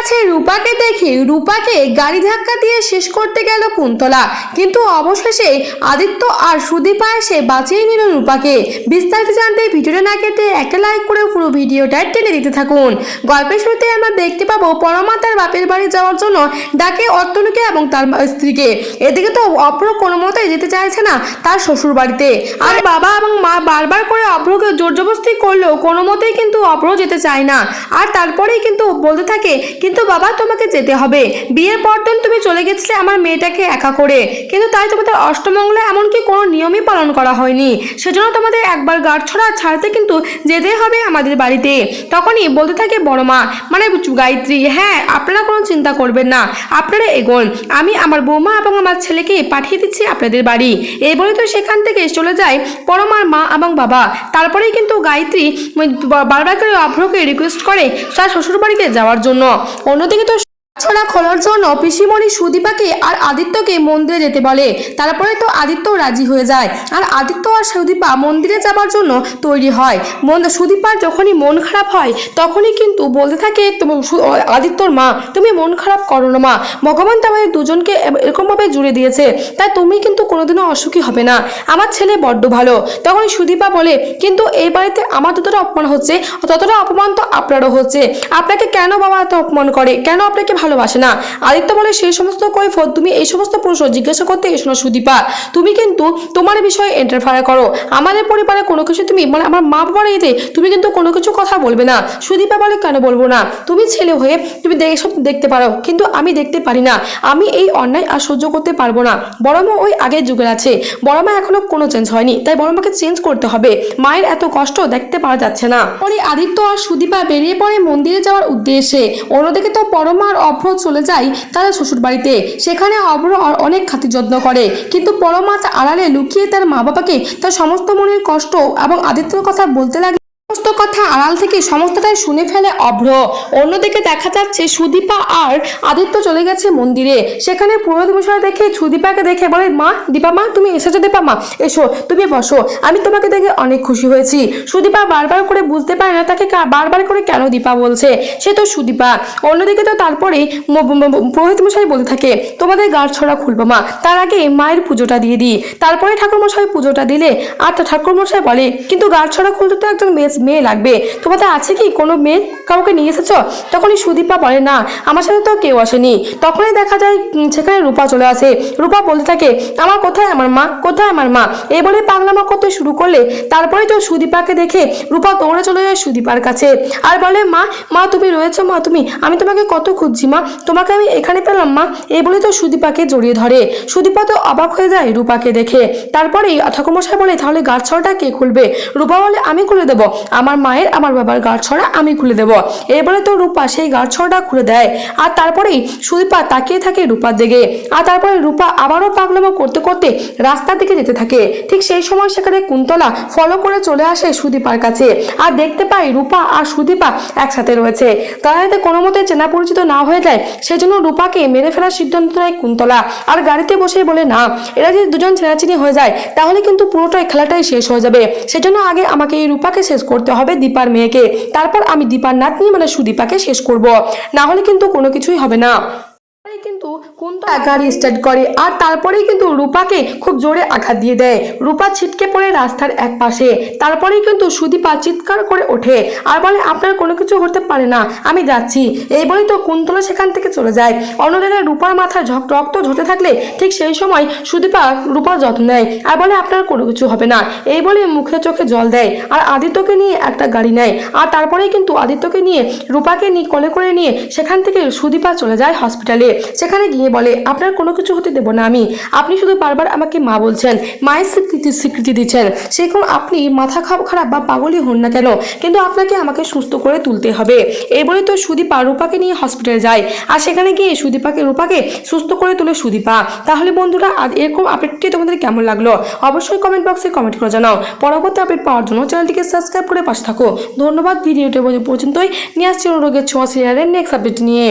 কাছে রূপাকে দেখে রূপাকে গাড়ি ধাক্কা দিয়ে শেষ করতে গেল কুন্তলা। কিন্তু অবশেষে আদিত্য আর সুদীপা এসে বাঁচিয়ে নিল রূপাকে। বিস্তারিত জানতে ভিডিওটা না কেটে একটা লাইক করে পুরো ভিডিওটা টেনে দিতে থাকুন। গল্পের শুরুতে আমরা দেখতে পাবো পরমা তার বাপের বাড়ি যাওয়ার জন্য ডাকে অর্তনুকে এবং তার স্ত্রীকে। এদিকে তো অপ্র কোনো মতেই যেতে চাইছে না তার শ্বশুর বাড়িতে আর বাবা এবং মা বারবার করে অপ্রকে জোর জবরদস্তি করলেও কোনো মতেই কিন্তু অপ্র যেতে চায় না। আর তারপরেই কিন্তু বলতে থাকে কিন্তু বাবা, তোমাকে যেতে হবে। বিয়ের পর দিন তুমি চলে গেছিলে আমার মেয়েটাকে একা করে। কিন্তু তাই তোমাদের অষ্টমঙ্গলে এমনকি কোনো নিয়মই পালন করা হয়নি। সেজন্য তোমাদের একবার গাঢ় ছড়া ছাড়তে কিন্তু যেতে হবে আমাদের বাড়িতে। তখনই বলতে থাকে বড় মা মানে গায়ত্রী হ্যাঁ আপনারা কোনো চিন্তা করবেন না। আপনারা এগোন। আমি আমার বৌমা এবং আমার ছেলেকে পাঠিয়ে দিচ্ছি আপনাদের বাড়ি। এই বলে তো সেখান থেকে চলে যায় পরমার মা এবং বাবা। তারপরেই কিন্তু গায়ত্রী বারবার করে অভ্রকে রিকোয়েস্ট করে তার শ্বশুর বাড়িতে যাওয়ার জন্য। অন্যদিকে তো ছড়া খোলার জন্য পিসিমণি সুদীপাকে আর আদিত্যকে মন্দিরে যেতে বলে। তারপরে তো আদিত্য রাজি হয়ে যায়। আর আদিত্য আর সুদীপা মন্দিরে যাবার জন্য তৈরি হয়। মন সুদীপার যখনই মন খারাপ হয়, তখনই কিন্তু বলতে থাকে আদিত্যর মা। তুমি মন খারাপ করো না মা। ভগবান তোমাদের দুজনকে এরকমভাবে জুড়ে দিয়েছে। তাই তুমি কিন্তু কোনোদিনও অসুখী হবে না। আমার ছেলে বড্ড ভালো। তখন সুদীপা বলে, কিন্তু এই বাড়িতে আমার যতটা অপমান হচ্ছে, ততটা অপমান তো আপনারও হচ্ছে। আপনাকে কেন বাবা এত অপমান করে? কেন আপনাকে ভালোবাসে না। আদিত্য বলে, সেই সমস্ত কৈফত তুমি এই সমস্ত প্রশ্ন জিজ্ঞাসা করতে এসো না সুদীপা। তুমি কিন্তু তোমার বিষয়ে এন্টারফায়ার করো। আমাদের পরিবারে কোনো কিছু তুমি মানে আমার মা বাবার এতে তুমি কিন্তু কোনো কিছু কথা বলবে না। সুদীপা বলে, কেন বলব না? তুমি ছেলে হয়ে তুমি এসব দেখতে পারো। কিন্তু আমি দেখতে পারি না। আমি এই অন্যায় আর সহ্য করতে পারব না। বড় মা ওই আগের যুগের আছে। বড় মা এখনও কোনো চেঞ্জ হয়নি। তাই বড় মাকে চেঞ্জ করতে হবে। মায়ের এত কষ্ট দেখতে পাওয়া যাচ্ছে না। পরে আদিত্য আর সুদীপা বেরিয়ে পড়ে মন্দিরে যাওয়ার উদ্দেশ্যে। অন্যদিকে তো পরমা আর অভ্র চলে যায় তাদের শ্বশুর বাড়িতে সেখানে অভ্র অনেক খাতির যত্ন করে। কিন্তু পরমাত আড়ালে লুকিয়ে তার মা বাবাকে তার সমস্ত মনের কষ্ট এবং আদিত্যর কথা বলতে লাগে সমস্ত কথা আড়াল থেকে সমস্তটাই শুনে ফেলে অভ্র। অন্যদিকে দেখা যাচ্ছে সুদীপা আর আদিত্য চলে গেছে মন্দিরে। সেখানে পুরোহিত মশাই দেখে সুদীপাকে দেখে বলে, মা, দীপা মা, তুমি এসেছ দীপা মা, এসো, তুমি বসো। আমি তোমাকে দেখে অনেক খুশি হয়েছি। সুদীপা বারবার করে বুঝতে পারে না তাকে বারবার করে কেন দীপা বলছে। সে তো সুদীপা। অন্যদিকে তো তারপরে ম- ম- ম- পুরোহিত মশাই বলতে থাকে, তোমাদের গাঢ় ছড়া খুলবো মা, তার আগে মায়ের পুজোটা দিয়ে দিই। তারপরে ঠাকুরমশাই পুজোটা দিলে। আর তা ঠাকুরমশাই বলে, কিন্তু গাঢ় ছড়া খুলতে তো একজন মেয়ে মেয়ে লাগবে। তোমাদের আছে কি কোনো মেয়ে কাউকে নিয়ে এসেছ? তখনই সুদীপা বলে, না, আমার সাথে তো কেউ আসেনি। তখনই দেখা যায় সেখানে রূপা চলে আসে। রূপা বলতে থাকে, আমার কোথায় আমার মা? কোথায় আমার মা? এই বলে পাগলামা করতে শুরু করলে তারপরে তো সুদীপাকে দেখে রূপা দৌড়ে চলে যায় সুদীপার কাছে। আর বলে, মা মা তুমি রয়েছো, মা তুমি, আমি তোমাকে কত খুঁজছি, মা? তোমাকে আমি এখানে পেলাম, মা? এই বলে তো সুদীপাকে জড়িয়ে ধরে। সুদীপা তো অবাক হয়ে যায় রূপাকে দেখে। তারপরেই ঠাকুরমশাই বলে, তাহলে গাছ ছড়াটা কে খুলবে? রূপা বলে, আমি খুলে দেবো। আমার মায়ের, আমার বাবার গাছ ছড়া আমি খুলে দেবো। এবারে তো রূপা সেই গাছ ছড়াটা খুলে দেয়। আর তারপরেই সুদীপা তাকিয়ে থাকে রূপার দিকে। আর তারপরে রূপা আবারও পাগলামো করতে করতে রাস্তার দিকে যেতে থাকে। ঠিক সেই সময় সেখানে কুন্তলা ফলো করে চলে আসে সুদীপার কাছে। আর দেখতে পাই রূপা আর সুদীপা একসাথে রয়েছে। তারা যাতে কোনো মতে চেনা পরিচিত না হয়ে যায়, সেজন্য রূপাকে মেরে ফেলার সিদ্ধান্ত নেয় কুন্তলা। আর গাড়িতে বসে বলে, না, এরা যদি দুজন চেনাচিনি হয়ে যায়, তাহলে কিন্তু পুরোটাই খেলাটাই শেষ হয়ে যাবে। সেজন্য আগে আমাকে এই রূপাকে শেষ করতে হবে দীপার মেয়েকে। তারপর আমি দীপার নাতনি মানে সুদীপাকে শেষ করব। না হলে কিন্তু কোনো কিছুই হবে না। কিন্তু কুন্তলা গাড়ি স্টার্ট করে আর তারপরেই কিন্তু রূপাকে খুব জোরে আঘাত দিয়ে দেয়। রূপা ছিটকে পড়ে রাস্তার এক পাশে। তারপরেই কিন্তু সুদীপা চিৎকার করে ওঠে। আর বলে আপনার কোনো কিছু হতে পারে না আমি যাচ্ছি। এই বলেই তো কুন্তলা সেখান থেকে চলে যায়। অন্যদিকে রূপার মাথায় ঝক রক্ত ঝরতে থাকলে ঠিক সেই সময় সুদীপা রূপার যত্ন নেয়। আর বলে আপনার কোনো কিছু হবে না। এই বলে মুখে চোখে জল দেয়। আর আদিত্যকে নিয়ে একটা গাড়ি নেয়। আর তারপরেই কিন্তু আদিত্যকে নিয়ে রূপাকে নিয়ে কোলে করে নিয়ে সেখান থেকে সুদীপা চলে যায় হসপিটালে। সেখানে গিয়ে বলে, আপনার কোনো কিছু হতে দেবো না আমি। আপনি শুধু বারবার আমাকে মা বলছেন, মায়ের স্বীকৃতি স্বীকৃতি দিচ্ছেন। সেরকম আপনি মাথা খারাপ খারাপ বা পাগলই হন না কেন? কিন্তু আপনাকে আমাকে সুস্থ করে তুলতে হবে। এই বলে তো সুদীপা রূপাকে নিয়ে হসপিটালে যায়। আর সেখানে গিয়ে সুদীপাকে, রূপাকে সুস্থ করে তোলে সুদীপা। তাহলে বন্ধুরা, আজ এরকম আপডেটটি তোমাদের কেমন লাগল? অবশ্যই কমেন্ট বক্সে কমেন্ট করে জানাও। পরবর্তী আপডেট পাওয়ার জন্য চ্যানেলটিকে সাবস্ক্রাইব করে পাশে থাকো। ধন্যবাদ ভিডিওটি পর্যন্তই। নিয়ে আসছি রোগের ছোঁয়া সিরিয়ালের নেক্সট আপডেট নিয়ে।